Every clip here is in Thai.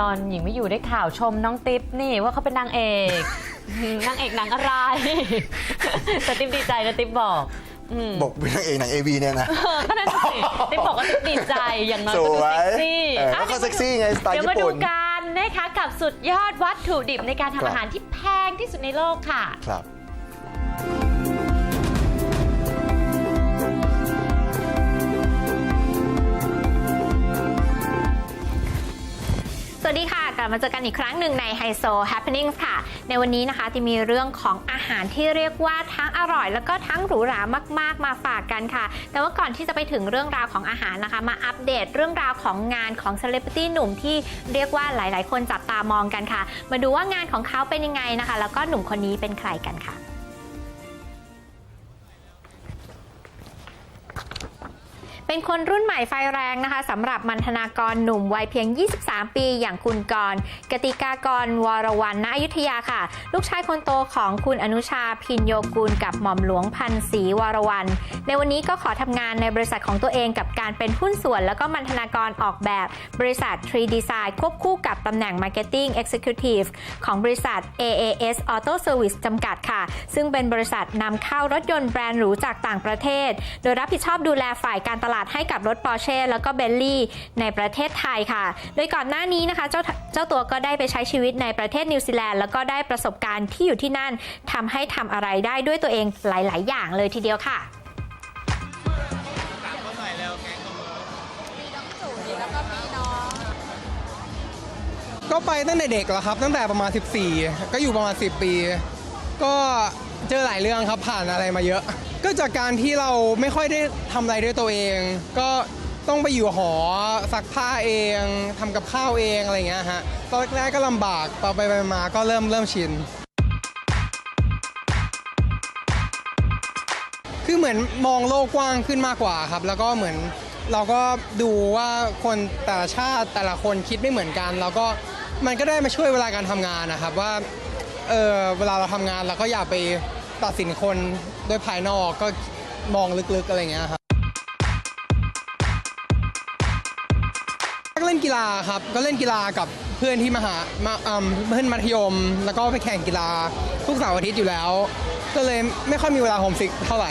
ตอนหญิงไม่อยู่ได้ข่าวชมน้องติ๊บนี่ว่าเขาเป็นนางเอก นางเอกหนังอะไร แต่ติ๊บดีใจนะติ๊บบอกอืมบอกเป็นนางเอกหนังเอวีเนี่ยนะ เออก็นั่นสิติ๊บบอกว่าติ๊บดีใจอย่างน้อยสก็ดูวยเซ็กซี่เอออะ แล้วก็เซ็กซี่ไงสไตล์เดี๋ยวญี่มาดูปุ่น กันนะคะกับสุดยอดวัตถุดิบในการครัทำบอาหารที่แพงที่สุดในโลกค่ะ ครับ วัสดีค่ะ กลับมาเจอกันอีกครั้งหนึ่งในไฮโซ Happening ค่ะ ในวันนี้นะคะที่มีเรื่องของอาหารที่เรียกว่าทั้งอร่อย แล้วก็ทั้งหรูหรามาก ๆ มาฝากกันค่ะ แต่ว่าก่อนที่จะไปถึงเรื่องราวของอาหารนะคะ มาอัปเดตเรื่องราวของงานของเซเลบริตี้หนุ่มที่เรียกว่าหลาย ๆ คนจับตามองกันค่ะ มาดูว่างานของเขาเป็นยังไงนะคะ แล้วก็หนุ่มคนนี้เป็นใครกันค่ะ เป็นคนรุ่นใหม่ไฟแรงนะคะสำหรับมันธนากรหนุ่มวัยเพียง 23 ปีอย่างคุณกรกติกากรวรวรรณอยุธยาค่ะ ลูกชายคนโตของคุณอนุชาพินโยกุลกับหม่อมหลวงพันศรีวรวรรณในวันนี้ก็ขอทำงานในบริษัทของตัวเองกับการเป็นหุ้นส่วน แล้วก็มันธนากรออกแบบบริษัท Tree Design ควบคู่กับตำแหน่ง Marketing Executive ของบริษัท AAS Auto Service จำกัดค่ะ ซึ่งเป็นบริษัทนำเข้ารถยนต์แบรนด์หรูจากต่างประเทศ โดยรับผิดชอบดูแลฝ่ายการตลาดให้กับรถ Porsche แล้วก็ Bentley ในประเทศไทยค่ะ โดยก่อนหน้านี้นะคะเจ้าเจ้าตัวก็ได้ไปใช้ชีวิตในประเทศนิวซีแลนด์แล้วก็ได้ประสบการณ์ที่อยู่ที่นั่นทำให้ทำอะไรได้ด้วยตัวเองหลาย ๆ อย่างเลยทีเดียวค่ะก็ไปตั้งแต่เด็กแล้วครับ ตั้งแต่ประมาณ 14 ก็อยู่ประมาณ 10 ปี ก็เจอหลายเรื่องครับผ่านอะไรมาเยอะ ก็จากการที่เราไม่ค่อยได้ทำอะไรด้วยตัวเอง ก็ต้องไปอยู่หอซักผ้าเองทำกับข้าวเองอะไรอย่างเงี้ยฮะตอนแรกก็ลำบากต่อไปไปมาก็เริ่มเริ่มชิน คือเหมือนมองโลกกว้างขึ้นมากกว่าครับ แล้วก็เหมือนเราก็ดูว่าคนแต่ละชาติแต่ละคนคิดไม่เหมือนกัน แล้วก็มันก็ได้มาช่วยเวลาการทำงานนะครับว่าเออเวลาเราทำงานเราก็อย่าไป ตัดสินคนด้วยภายนอกก็มองลึกๆอะไรเงี้ยครับก็เล่นกีฬาครับก็เล่นกีฬากับเพื่อนที่มหามาเพื่อนมัธยม แล้วก็ไปแข่งกีฬาทุกเสาร์อาทิตย์อยู่แล้ว ก็เลยไม่ค่อยมีเวลาโฮมซิกเท่าไหร่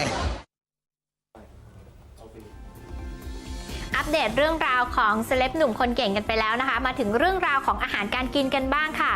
อัปเดตเรื่องราวของเซเลบหนุ่มคนเก่งกันไปแล้วนะคะ มาถึงเรื่องราวของอาหารการกินกันบ้างค่ะ